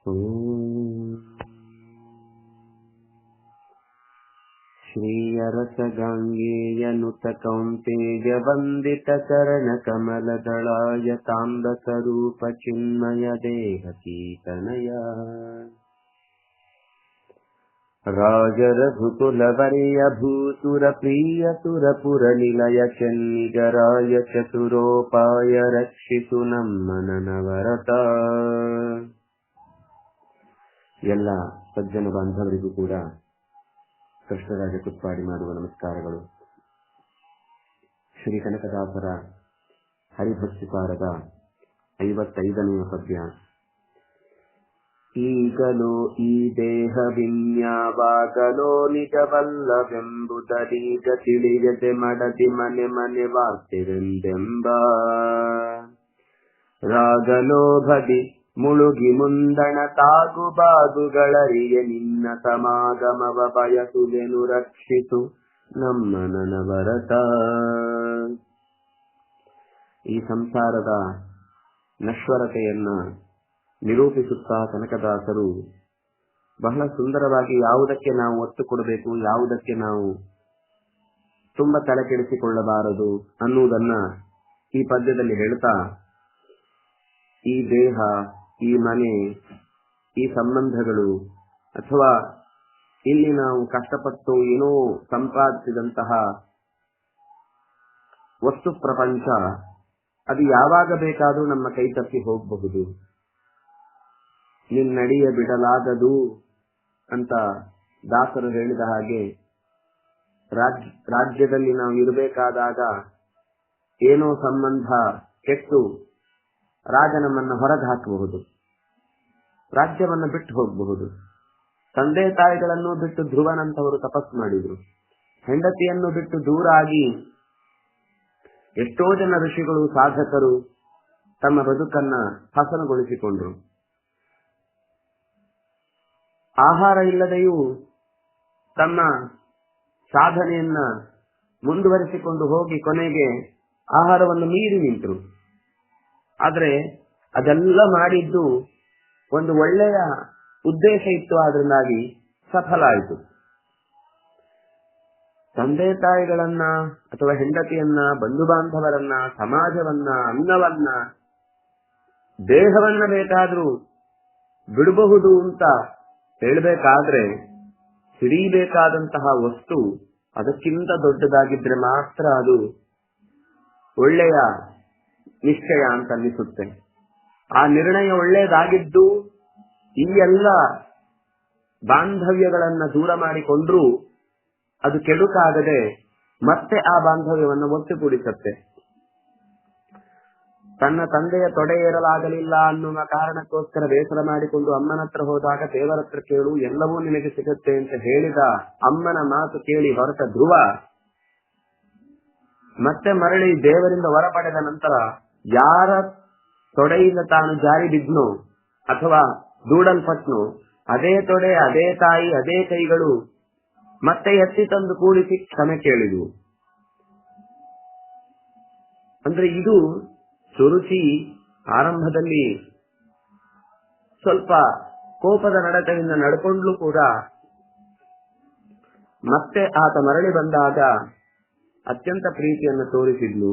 श्रीयरसगाङ्गेयनुत कौन्तेजवन्दितचरणकमलदलाय कौन्तेर्य वन्दितकरण कमलदलाय ताम्बस्वरूप चिन्मय चतुरोपाय रक्षितु न मनन ಎಲ್ಲ ಸಜ್ಜನ ಬಾಂಧವರಿಗೂ ಕೂಡ ಕೃಷ್ಣರಾಜ ಕುತ್ಪಾಡಿ ಮಾಡುವ ನಮಸ್ಕಾರಗಳು. ಶ್ರೀ ಕನಕದಾಸರ ಹರಿಭಕ್ತಿಪಾರದ ಐವತ್ತೈದನೆಯ ಪದ್ಯ. ಈಗಲೋ ಈ ದೇಹ ವಿನ್ಯಾವಾಗಲೋ ನಿಜವಲ್ಲವೆಂಬುದರೀಗ ತಿಳಿಯದೆ ಮಡದಿ ಮನೆ ಮನೆ ವಾರ್ತಿರೆಂದೆಂಬ ರಾಗಲೋಭದಿ ಮುಳುಗಿ ಮುಂದಣ ತಾಗು ಬಾಗುಗಳರಿಗೆ ನಿನ್ನ ಸಮಾಗಮವ ಬಯಸುವೆನು ರಕ್ಷಿಸು ನಮ್ಮ ನನವರತ ಈ ಸಂಸಾರದ ನಶ್ವರತೆಯನ್ನ ನಿರೂಪಿಸುತ್ತಾ ಕನಕದಾಸರು ಬಹಳ ಸುಂದರವಾಗಿ ಯಾವುದಕ್ಕೆ ನಾವು ಒತ್ತು ಕೊಡಬೇಕು, ಯಾವುದಕ್ಕೆ ನಾವು ತುಂಬಾ ತಲೆ ಕೆಡಿಸಿಕೊಳ್ಳಬಾರದು ಅನ್ನುವುದನ್ನ ಈ ಪದ್ಯದಲ್ಲಿ ಹೇಳ್ತಾ, ಈ ದೇಹ ಈ ಮನೆ, ಈ ಸಂಬಂಧಗಳು, ಅಥವಾ ಇಲ್ಲಿ ನಾವು ಕಷ್ಟಪಟ್ಟು ಏನೋ ಸಂಪಾದಿಸಿದಂತಹ ವಸ್ತು ಪ್ರಪಂಚ, ಅದು ಯಾವಾಗ ಬೇಕಾದರೂ ನಮ್ಮ ಕೈ ತಪ್ಪಿ ಹೋಗಬಹುದು. ನಿನ್ನಡಿಯ ಬಿಡಲಾಗದು ಅಂತ ದಾಸರು ಹೇಳಿದ ಹಾಗೆ ರಾಜ್ಯದಲ್ಲಿ ನಾವು ಇರಬೇಕಾದಾಗ ಏನೋ ಸಂಬಂಧ ಕೆಟ್ಟು ರಾಜ ನಮ್ಮನ್ನು ಹೊರಗೆ ಹಾಕಬಹುದು. ರಾಜ್ಯವನ್ನ ಬಿಟ್ಟು ಹೋಗಬಹುದು. ತಂದೆ ತಾಯಿಗಳನ್ನು ಬಿಟ್ಟು ಧ್ರುವನಂತವರು ತಪಸ್ ಮಾಡಿದ್ರು. ಹೆಂಡತಿಯನ್ನು ಬಿಟ್ಟು ದೂರ ಆಗಿ ಎಷ್ಟೋ ಜನ ಋಷಿಗಳು, ಸಾಧಕರು ತಮ್ಮ ಬದುಕನ್ನ ಹಸನಗೊಳಿಸಿಕೊಂಡ್ರು. ಆಹಾರ ಇಲ್ಲದೆಯೂ ತಮ್ಮ ಸಾಧನೆಯನ್ನ ಮುಂದುವರಿಸಿಕೊಂಡು ಹೋಗಿ ಕೊನೆಗೆ ಆಹಾರವನ್ನು ಮೀರಿ ನಿಂತರು. ಆದರೆ ಅದೆಲ್ಲ ಮಾಡಿದ್ದು ಒಂದು ಒಳ್ಳೆಯ ಉದ್ದೇಶ ಇತ್ತು ಅದರಿಂದಾಗಿ ಸಫಲ ಆಯಿತು ತಂದೆ ತಾಯಿಗಳನ್ನ ಅಥವಾ ಹೆಂಡತಿಯನ್ನ ಬಂಧು ಬಾಂಧವರನ್ನ ಸಮಾಜವನ್ನ, ಅನ್ನವನ್ನ, ದೇಹವನ್ನ ಬೇಕಾದ್ರೂ ಬಿಡಬಹುದು ಅಂತ ಹೇಳಬೇಕಾದ್ರೆ ಹಿಡಿಯಬೇಕಾದಂತಹ ವಸ್ತು ಅದಕ್ಕಿಂತ ದೊಡ್ಡದಾಗಿದ್ರೆ ಮಾತ್ರ ಅದು ಒಳ್ಳೆಯ ನಿಶ್ಚಯ ಅಂತ ಅನ್ನಿಸುತ್ತೆ ಆ ನಿರ್ಣಯ ಒಳ್ಳೆಯದಾಗಿದ್ದು ಈ ಎಲ್ಲ ಬಾಂಧವ್ಯಗಳನ್ನ ದೂರ ಮಾಡಿಕೊಂಡ್ರೂ ಅದು ಕೆಡುಕಾಗದೆ ಮತ್ತೆ ಆ ಬಾಂಧವ್ಯವನ್ನು ಒಟ್ಟುಗೂಡಿಸುತ್ತೆ. ತನ್ನ ತಂದೆಯ ತೊಡೆ ಏರಲಾಗಲಿಲ್ಲ ಅನ್ನುವ ಕಾರಣಕ್ಕೋಸ್ಕರ ಬೇಸರ ಮಾಡಿಕೊಂಡು ಅಮ್ಮನ ಹತ್ರ ಹೋದಾಗ, ದೇವರ ಹತ್ರ ಕೇಳು, ಎಲ್ಲವೂ ನಿನಗೆ ಸಿಗುತ್ತೆ ಅಂತ ಹೇಳಿದ ಅಮ್ಮನ ಮಾತು ಕೇಳಿ ಹೊರಟ ಧ್ರುವ, ಮತ್ತೆ ಮರಳಿ ದೇವರಿಂದ ಹೊರ ಪಡೆದ ನಂತರ ಯಾರ ತೊಡೆಯಿಂದ ತಾನು ಜಾರಿ ಬಿದ್ನು ಅಥವಾ ದೂಡಲ್ಪಟ್ನು, ಅದೇ ತೊಡೆ, ಅದೇ ತಾಯಿ, ಅದೇ ಕೈಗಳು ಮತ್ತೆ ಎತ್ತಿ ತಂದು ಕೂಡಿಸಿ ಕ್ಷಮೆ ಕೇಳಿದ್ವು. ಅಂದ್ರೆ ಇದು ಸುರುಚಿ ಆರಂಭದಲ್ಲಿ ಸ್ವಲ್ಪ ಕೋಪದ ನಡತದಿಂದ ನಡ್ಕೊಂಡ್ಲು ಕೂಡ ಮತ್ತೆ ಆತ ಮರಳಿ ಬಂದಾಗ ಅತ್ಯಂತ ಪ್ರೀತಿಯನ್ನು ತೋರಿಸಿದ್ಲು.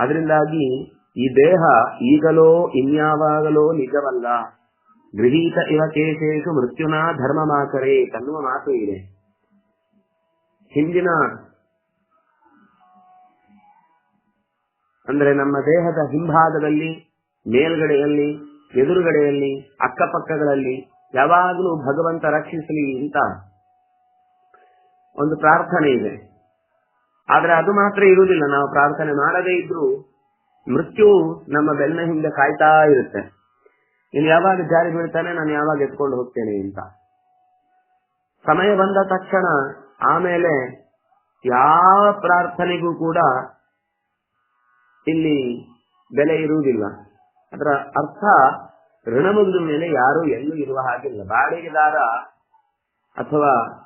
ಅದರಿಂದಾಗಿ ಈ ದೇಹ ಈಗಲೋ ಇನ್ಯಾವಾಗಲೋ ನಿಜವಲ್ಲ. ಗೃಹೀತ ಇವ ಕೇಶೇಶು ಮೃತ್ಯುನ ಧರ್ಮ ಮಾತರೇ ತನ್ನುವ ಮಾತು ಇದೆ. ಹಿಂದಿನ ಅಂದ್ರೆ ನಮ್ಮ ದೇಹದ ಹಿಂಭಾಗದಲ್ಲಿ, ಮೇಲ್ಗಡೆಯಲ್ಲಿ, ಎದುರುಗಡೆಯಲ್ಲಿ, ಅಕ್ಕಪಕ್ಕಗಳಲ್ಲಿ ಯಾವಾಗಲೂ ಭಗವಂತ ರಕ್ಷಿಸಲಿ ಅಂತ ಒಂದು ಪ್ರಾರ್ಥನೆ ಇದೆ. ಆದ್ರೆ ಅದು ಮಾತ್ರ ಇರುವುದಿಲ್ಲ. ನಾವು ಪ್ರಾರ್ಥನೆ ಮಾಡದೇ ಇದ್ರೂ ಮೃತ್ಯು ನಮ್ಮ ಬೆನ್ನ ಹಿಂದೆ ಕಾಯ್ತಾ ಇರುತ್ತೆ. ಇಲ್ಲಿ ಯಾವಾಗ ಜಾರಿ ಬೀಳ್ತಾನೆ, ನಾನು ಯಾವಾಗ ಎತ್ಕೊಂಡು ಹೋಗ್ತೇನೆ ಅಂತ. ಸಮಯ ಬಂದ ತಕ್ಷಣ ಆಮೇಲೆ ಯಾವ ಪ್ರಾರ್ಥನೆಗೂ ಕೂಡ ಇಲ್ಲಿ ಬೆಲೆ ಇರುವುದಿಲ್ಲ. ಅದರ ಅರ್ಥ ಋಣ ಮುಗಿದ ಮೇಲೆ ಯಾರು ಎಲ್ಲೂ ಇರುವ ಹಾಗಿಲ್ಲ. ಬಾಡಿಗೆದಾರ ಅಥವಾ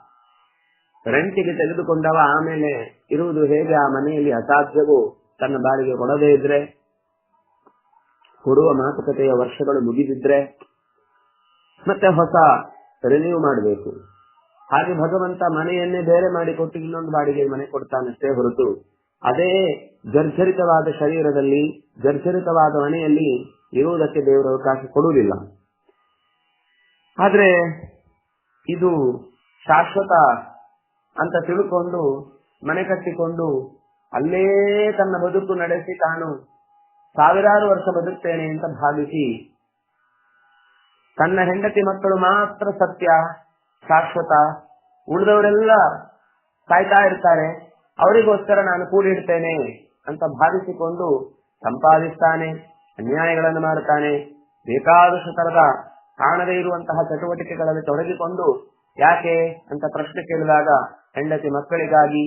ರೆಂಟಿಗೆ ತೆಗೆದುಕೊಂಡವ ಆಮೇಲೆ ಇರುವುದು ಹೇಗೆ ಆ ಮನೆಯಲ್ಲಿ ಅಸಾಧ್ಯವೋ ತನ್ನ ಬಾಡಿಗೆ ಕೊಡದೇ ಇದ್ರೆ, ಕೊಡುವ ಮಾತುಕತೆಯ ವರ್ಷಗಳು ಮುಗಿದಿದ್ರೆ, ಮತ್ತೆ ಹೊಸ ರಿನ್ಯೂ ಮಾಡಬೇಕು. ಹಾಗೆ ಭಗವಂತ ಮನೆಯನ್ನೇ ಬೇರೆ ಮಾಡಿ ಕೊಟ್ಟು ಇನ್ನೊಂದು ಬಾಡಿಗೆ ಮನೆ ಕೊಡ್ತಾನಷ್ಟೇ ಹೊರತು, ಅದೇ ಜರ್ಜರಿತವಾದ ಶರೀರದಲ್ಲಿ, ಜರ್ಜರಿತವಾದ ಮನೆಯಲ್ಲಿ ಇರುವುದಕ್ಕೆ ದೇವರ ಅವಕಾಶ ಕೊಡುವುದಿಲ್ಲ. ಆದ್ರೆ, ಇದು ಶಾಶ್ವತ ಅಂತ ತಿಳ್ಕೊಂಡು, ಮನೆ ಕಟ್ಟಿಕೊಂಡು ಅಲ್ಲೇ ತನ್ನ ಬದುಕು ನಡೆಸಿ ತಾನು ಸಾವಿರಾರು ವರ್ಷ ಬದುಕ್ತೇನೆ ಅಂತ ಭಾವಿಸಿ ತನ್ನ ಹೆಂಡತಿ ಮಕ್ಕಳು ಮಾತ್ರ ಸತ್ಯ, ಶಾಶ್ವತ, ಉಳಿದವರೆಲ್ಲ ಕಾಯ್ತಾ ಇರ್ತಾರೆ, ಅವರಿಗೋಸ್ಕರ ನಾನು ಕೂಡಿಡ್ತೇನೆ ಅಂತ ಭಾವಿಸಿಕೊಂಡು ಸಂಪಾದಿಸ್ತಾನೆ, ಅನ್ಯಾಯಗಳನ್ನು ಮಾಡುತ್ತಾನೆ ಬೇಕಾದಷ್ಟು ತರದ ಕಾಣದೇ ಇರುವಂತಹ ಚಟುವಟಿಕೆಗಳಲ್ಲಿ ತೊಡಗಿಕೊಂಡು ಯಾಕೆ ಅಂತ ಪ್ರಶ್ನೆ ಕೇಳಿದಾಗ ಹೆಂಡತಿ ಮಕ್ಕಳಿಗಾಗಿ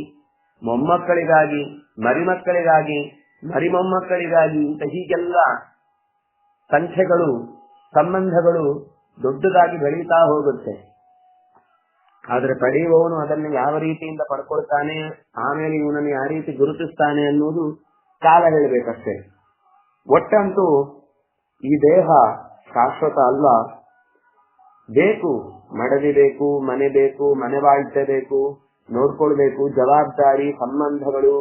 ಮೊಮ್ಮಕ್ಕಳಿಗಾಗಿ, ಮರಿಮಕ್ಕಳಿಗಾಗಿ, ಮರಿಮೊಮ್ಮಕ್ಕಳಿಗಾಗಿ ಅಂತ ಹೀಗೆಲ್ಲ ಸಂಖ್ಯೆಗಳು, ಸಂಬಂಧಗಳು ದೊಡ್ಡದಾಗಿ ಬೆಳೀತಾ ಹೋಗುತ್ತೆ. ಆದರೆ ಪಡೆಯುವವನು ಅದನ್ನು ಯಾವ ರೀತಿಯಿಂದ ಪಡ್ಕೊಳ್ತಾನೆ, ಆಮೇಲೆ ಇವನನ್ನು ಯಾವ ರೀತಿ ಗುರುತಿಸ್ತಾನೆ ಅನ್ನೋದು ಕಾಲ ಹೇಳಬೇಕಷ್ಟೇ. ಒಟ್ಟಂತೂ ಈ ದೇಹ ಶಾಶ್ವತ ಅಲ್ಲ ಬೇಕು, ಮಡದಿ ಬೇಕು, ಮನೆ ಬೇಕು, ಮನೆ ಬಾಳ್ತೆ ಬೇಕು. ನೋಡ್ಕೊಳ್ಬೇಕು, ಜವಾಬ್ದಾರಿ, ಸಂಬಂಧಗಳು,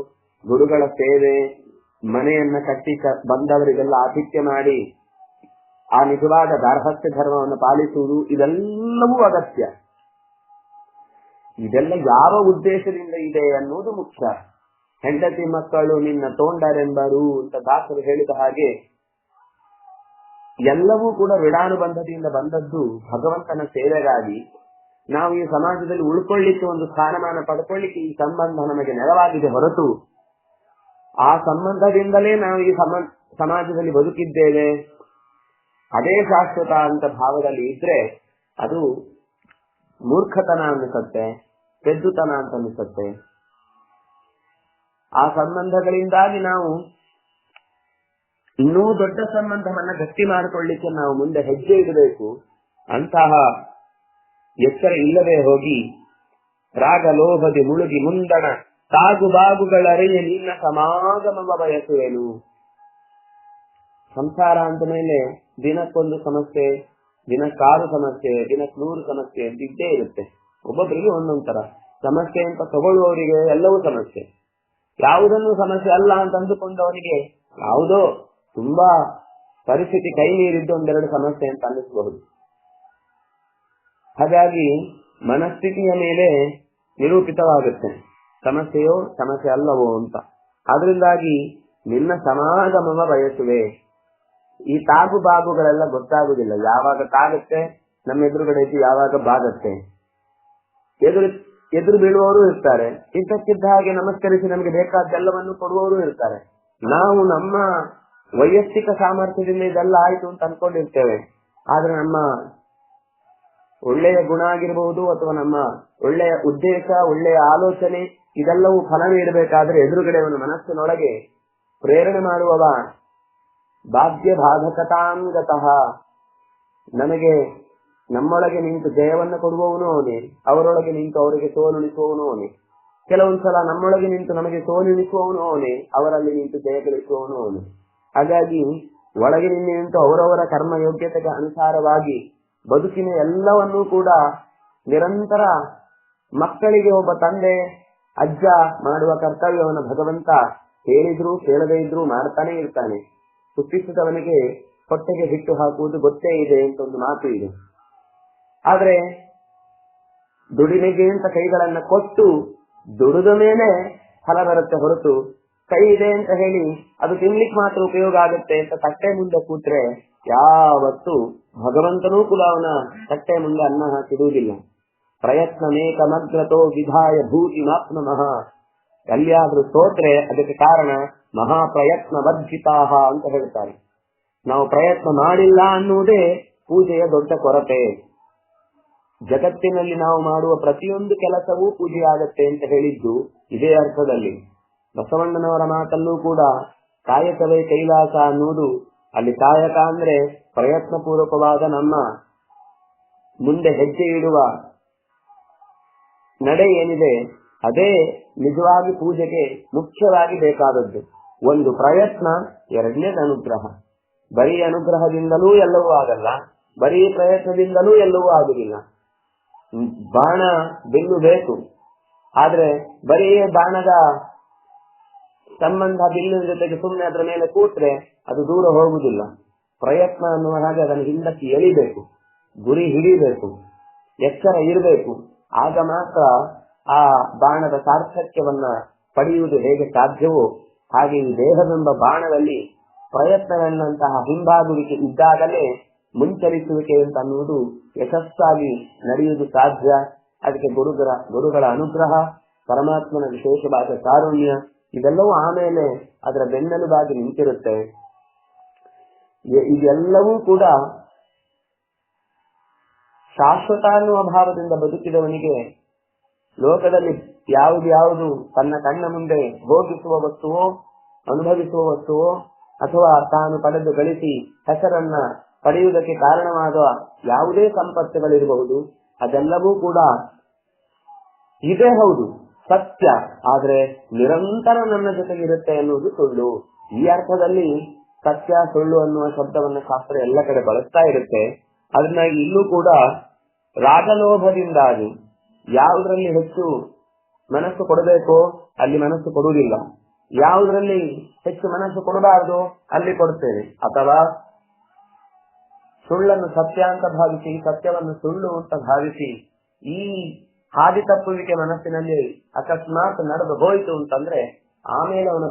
ಗುರುಗಳ ಸೇವೆ, ಮನೆಯನ್ನ ಕಟ್ಟಿ ಬಂದವರಿಗೆಲ್ಲ ಆತಿಥ್ಯ ಮಾಡಿ, ಆ ನಿಜವಾದ ಗಾರ್ಹಸ್ಥ್ಯ ಧರ್ಮವನ್ನು ಪಾಲಿಸುವುದು ಇದೆಲ್ಲವೂ ಅಗತ್ಯ. ಇದೆಲ್ಲ ಯಾವ ಉದ್ದೇಶದಿಂದ ಇದೆ ಅನ್ನುವುದು ಮುಖ್ಯ. ಹೆಂಡತಿ ಮಕ್ಕಳು ನಿನ್ನ ತೋಂಡರೆಂಬರು ಅಂತ ದಾಸರು ಹೇಳಿದ ಹಾಗೆ, ಎಲ್ಲವೂ ಕೂಡ ವಿಡಾನುಬಂಧದಿಂದ ಬಂದದ್ದು ಭಗವಂತನ ಸೇವೆಗಾಗಿ. ನಾವು ಈ ಸಮಾಜದಲ್ಲಿ ಉಳ್ಕೊಳ್ಳಿಕ್ಕೆ ಒಂದು ಸ್ಥಾನಮಾನ ಪಡ್ಕೊಳ್ಳಿಕ್ಕೆ ಈ ಸಂಬಂಧ ನಮಗೆ ನೆರವಾಗಿದೆ ಹೊರತು ಆ ಸಂಬಂಧದಿಂದಲೇ ನಾವು ಈ ಸಮ- ಸಮಾಜದಲ್ಲಿ ಬದುಕಿದ್ದೇವೆ. ಅದೇ ಶಾಶ್ವತ ಅಂತ ಭಾವದಲ್ಲಿ ಇದ್ರೆ ಅದು ಮೂರ್ಖತನ ಅನಿಸುತ್ತೆ ಪೆದ್ದುತನ ಅಂತ ಅನಿಸುತ್ತೆ ಆ ಸಂಬಂಧಗಳಿಂದಾಗಿ ನಾವು ಇನ್ನೂ ದೊಡ್ಡ ಸಂಬಂಧವನ್ನ ಗಟ್ಟಿ ಮಾಡಿಕೊಳ್ಳಿಕ್ಕೆ ನಾವು ಮುಂದೆ ಹೆಜ್ಜೆ ಇಡಬೇಕು. ಅಂತಹ ಎಚ್ಚರ ಇಲ್ಲದೆ ಹೋಗಿ ರಾಗ ಲೋಭದಿ ಮುಳುಗಿ ಮುಂದಣ ತಾಗು ಬಾಗುಗಳರೆಯ ನಿನ್ನ ಸಮಾಗಮವ ಬಯಸುವೆನು ಸಂಸಾರ ಅಂದ ಮೇಲೆ ದಿನಕ್ಕೊಂದು ಸಮಸ್ಯೆ, ದಿನಕ್ಕಾರು ಸಮಸ್ಯೆ ದಿನಕ್ಕೆ ನೂರು ಸಮಸ್ಯೆ ಅಂತ ಇದ್ದೇ ಇರುತ್ತೆ. ಒಬ್ಬೊಬ್ಬರಿಗೆ ಒಂದೊಂದ್ ಸಮಸ್ಯೆ ಅಂತ ತಗೊಳ್ಳುವವರಿಗೆ ಎಲ್ಲವೂ ಸಮಸ್ಯೆ. ಯಾವುದನ್ನು ಸಮಸ್ಯೆ ಅಲ್ಲ ಅಂತ ಅಂದುಕೊಂಡವನಿಗೆ ಯಾವುದೋ ತುಂಬಾ ಪರಿಸ್ಥಿತಿ ಕೈ ಮೀರಿದ್ದು ಒಂದೆರಡು ಸಮಸ್ಯೆ ಅಂತ ಅನ್ನಿಸಬಹುದು. ಹಾಗಾಗಿ ಮನಸ್ಥಿತಿಯ ಮೇಲೆ ನಿರೂಪಿತವಾಗುತ್ತೆ. ಸಮಸ್ಯೆಯೋ ಸಮಸ್ಯೆ ಅಲ್ಲವೋ ಅಂತ. ಅದರಿಂದಾಗಿ ನಿನ್ನ ಸಮಾಗಮವ ಬಯಸುವೆ. ಈ ತಾಗು ಬಾಗುಗಳೆಲ್ಲ ಗೊತ್ತಾಗುದಿಲ್ಲ ಯಾವಾಗ ತಾಗುತ್ತೆ, ನಮ್ಮ ಎದುರುಗಡೆ ಯಾವಾಗ ಬಾಗತ್ತೆ. ಎದುರು ಎದುರು ಬೀಳುವವರು ಇರ್ತಾರೆ. ಇದ್ದಕ್ಕಿದ್ದ ಹಾಗೆ ನಮಸ್ಕರಿಸಿ ನಮಗೆ ಬೇಕಾದ್ದೆಲ್ಲವನ್ನು ಕೊಡುವವರು ಇರ್ತಾರೆ. ನಾವು ನಮ್ಮ ವೈಯಕ್ತಿಕ ಸಾಮರ್ಥ್ಯದಿಂದ ಇದೆಲ್ಲ ಆಯ್ತು ಅಂತ ಅನ್ಕೊಂಡಿರ್ತೇವೆ. ಆದ್ರೆ ನಮ್ಮ ಒಳ್ಳೆಯ ಗುಣ ಆಗಿರಬಹುದು ಅಥವಾ ನಮ್ಮ ಒಳ್ಳೆಯ ಉದ್ದೇಶ, ಒಳ್ಳೆಯ ಆಲೋಚನೆ, ಇದೆಲ್ಲವೂ ಫಲ ನೀಡಬೇಕಾದ್ರೆ ಎದುರುಗಡೆಯವನ ಮನಸ್ಸಿನೊಳಗೆ ಪ್ರೇರಣೆ ಮಾಡುವವ ಬಾಧ್ಯ ಬಾಧಕತಾಂಗತಃ ನಮಗೆ ನಮ್ಮೊಳಗೆ ನಿಂತು ಜಯವನ್ನು ಕೊಡುವವನು ಅವನೇ, ಅವರೊಳಗೆ ನಿಂತು ಅವರಿಗೆ ಸೋಲುಣಿಸುವವನು ಅವನೇ. ಕೆಲವೊಂದ್ಸಲ ನಮ್ಮೊಳಗೆ ನಿಂತು ನಮಗೆ ಸೋಲುಣಿಸುವವನು ಅವನೇ, ಅವರಲ್ಲಿ ನಿಂತು ಜಯ ಗಳಿಸುವವನು ಅವನೇ. ಹಾಗಾಗಿ ಒಳಗೆ ನಿಂತು ಅವರವರ ಕರ್ಮ ಯೋಗ್ಯತೆಗೆ ಅನುಸಾರವಾಗಿ ಬದುಕಿನ ಎಲ್ಲವನ್ನೂ ಕೂಡ ನಿರಂತರ ಮಕ್ಕಳಿಗೆ ಒಬ್ಬ ತಂದೆ, ಅಜ್ಜ ಮಾಡುವ ಕರ್ತವ್ಯವನ್ನು ಭಗವಂತ ಹೇಳಿದ್ರು, ಕೇಳದೇ ಇದ್ರು ಮಾಡ್ತಾನೆ ಇರ್ತಾನೆ. ಹುಟ್ಟಿಸಿದವನಿಗೆ ಹೊಟ್ಟೆಗೆ ಹಿಟ್ಟು ಹಾಕುವುದು ಗೊತ್ತೇ ಇದೆ ಅಂತ ಒಂದು ಮಾತು ಇದೆ. ಆದ್ರೆ ದುಡಿಮೆಗೆ ಅಂತ ಕೈಗಳನ್ನ ಕೊಟ್ಟು ದುಡಿದ ಮೇಲೆ ಫಲ ಬರುತ್ತೆ ಹೊರತು ಕೈ ಇದೆ ಅಂತ ಹೇಳಿ ಅದು ತಿನ್ಲಿಕ್ಕೆ ಮಾತ್ರ ಉಪಯೋಗ ಆಗುತ್ತೆ ಅಂತ ತಟ್ಟೆ ಮುಂದೆ ಕೂತ್ರೆ ಯಾವತ್ತು ಭಗವಂತನೂ ಕೂಡ ಅವನ ತಟ್ಟೆ ಮುಂದೆ ಅನ್ನ ಹಾಕಿಡುವುದಿಲ್ಲ. ಪ್ರಯತ್ನ ಮೇಕಮಗ್ರತೋ ವಿಧಾಯ ಭೂತಿ ಮಾಪ್ನಮಃ ಎಲ್ಲಿಯಾದ್ರೂ ಸೋತ್ರೆ ಅದಕ್ಕೆ ಕಾರಣ ಮಹಾ ಪ್ರಯತ್ನ ವರ್ಜಿತಾಹ ಅಂತ ಹೇಳ್ತಾರೆ. ನಾವು ಪ್ರಯತ್ನ ಮಾಡಿಲ್ಲ ಅನ್ನುವುದೇ ಪೂಜೆಯ ದೊಡ್ಡ ಕೊರತೆ. ಜಗತ್ತಿನಲ್ಲಿ ನಾವು ಮಾಡುವ ಪ್ರತಿಯೊಂದು ಕೆಲಸವೂ ಪೂಜೆಯಾಗತ್ತೆ ಅಂತ ಹೇಳಿದ್ದು ಇದೇ ಅರ್ಥದಲ್ಲಿ. ಬಸವಣ್ಣನವರ ಮಾತಲ್ಲೂ ಕೂಡ ಕಾಯಕವೇ ಕೈಲಾಸ ಅನ್ನುವುದು ಅಲ್ಲಿ ಸಹಾಯಕ ಅಂದ್ರೆ ಪ್ರಯತ್ನ ಪೂರ್ವಕವಾದ ನಮ್ಮ ಮುಂದೆ ಹೆಜ್ಜೆ ಇಡುವ ನಡೆ ಏನಿದೆ, ಅದೇ ನಿಜವಾಗಿ ಪೂಜೆಗೆ ಮುಖ್ಯವಾಗಿ ಬೇಕಾದದ್ದು. ಒಂದು ಪ್ರಯತ್ನ ಎರಡನೇದು ಅನುಗ್ರಹ. ಬರೀ ಅನುಗ್ರಹದಿಂದಲೂ ಎಲ್ಲವೂ ಆಗಲ್ಲ, ಬರೀ ಪ್ರಯತ್ನದಿಂದಲೂ ಎಲ್ಲವೂ ಆಗುದಿಲ್ಲ. ಬಾಣ ಬಿಲ್ಲು ಬೇಕು, ಆದ್ರೆ ಬರೀ ಬಾಣದ ಸಂಬಂಧ ಬಿಲ್ಲಿನ ಜೊತೆಗೆ ಸುಮ್ಮನೆ ಅದರ ಮೇಲೆ ಕೂತ್ರೆ ಅದು ದೂರ ಹೋಗುದಿಲ್ಲ ಪ್ರಯತ್ನ ಅನ್ನುವ ಹಾಗೆ ಅದನ್ನು ಹಿಂದಕ್ಕೆ ಎಳಿಬೇಕು. ಗುರಿ ಹಿಡಿಬೇಕು. ಎಚ್ಚರ ಇರಬೇಕು. ಆಗ ಮಾತ್ರ ಆ ಬಾಣದ ಸಾರ್ಥಕ್ಯವನ್ನ ಪಡೆಯುವುದು ಹೇಗೆ ಸಾಧ್ಯವೋ ಹಾಗೆ ಈ ದೇಹವೆಂಬ ಬಾಣದಲ್ಲಿ ಪ್ರಯತ್ನವೆನ್ನಂತಹ ಹಿಂಬಾಗುವಿಕೆ ಇದ್ದಾಗಲೇ ಮುಂಚರಿಸುವಿಕೆ ಅಂತ ಅನ್ನುವುದು ಯಶಸ್ಸಾಗಿ ನಡೆಯುವುದು ಸಾಧ್ಯ. ಅದಕ್ಕೆ ಗುರುಗಳ ಗುರುಗಳ ಅನುಗ್ರಹ, ಪರಮಾತ್ಮನ ವಿಶೇಷವಾದ ಕಾರುಣ್ಯ ಇದೆಲ್ಲವೂ ಆಮೇಲೆ ಅದರ ಬೆನ್ನೆಲುಬಾಗಿ ನಿಂತಿರುತ್ತೆ. ಇದೆಲ್ಲವೂ ಕೂಡ ಶಾಶ್ವತ ಅನ್ನುವ ಭಾವದಿಂದ ಬದುಕಿದವನಿಗೆ ಲೋಕದಲ್ಲಿ ಯಾವುದು ಯಾವುದು ತನ್ನ ಕಣ್ಣ ಮುಂದೆ ಭೋಗಿಸುವ ವಸ್ತುವೋ, ಅನುಭವಿಸುವ ವಸ್ತುವೋ, ಅಥವಾ ತಾನು ಪಡೆದು ಗಳಿಸಿ ಹೆಸರನ್ನ ಪಡೆಯುವುದಕ್ಕೆ ಕಾರಣವಾದ ಯಾವುದೇ ಸಂಪತ್ತುಗಳಿರಬಹುದು, ಅದೆಲ್ಲವೂ ಕೂಡ ಇದೇ ಹೌದು. ಸತ್ಯ. ಆದ್ರೆ ನಿರಂತರ ನನ್ನ ಜೊತೆಗಿರುತ್ತೆ ಅನ್ನುವುದು ಸುಳ್ಳು. ಈ ಅರ್ಥದಲ್ಲಿ ಸತ್ಯ ಸುಳ್ಳು ಅನ್ನುವ ಶಬ್ದವನ್ನ ಶಾಸ್ತ್ರ ಎಲ್ಲ ಕಡೆ ಬಳಸ್ತಾ ಇರುತ್ತೆ. ಅದನ್ನ ಇಲ್ಲೂ ಕೂಡ ರಾಗಲೋಭದಿಂದಾಗಿ ಯಾವುದರಲ್ಲಿ ಹೆಚ್ಚು ಮನಸ್ಸು ಕೊಡಬೇಕೋ ಅಲ್ಲಿ ಮನಸ್ಸು ಕೊಡುವುದಿಲ್ಲ. ಯಾವುದರಲ್ಲಿ ಹೆಚ್ಚು ಮನಸ್ಸು ಕೊಡಬಾರದು ಅಲ್ಲಿ ಕೊಡುತ್ತೇವೆ. ಅಥವಾ ಸುಳ್ಳನ್ನು ಸತ್ಯ ಅಂತ ಭಾವಿಸಿ, ಸತ್ಯವನ್ನು ಸುಳ್ಳು ಅಂತ ಭಾವಿಸಿ ಈ ಹಾದಿ ತಪ್ಪುವಿಕೆ ಮನಸ್ಸಿನಲ್ಲಿ ಅಕಸ್ಮಾತ್ ನಡೆದು ಹೋಯಿತು ಅಂತಂದ್ರೆ ಆಮೇಲೆ ಅವನ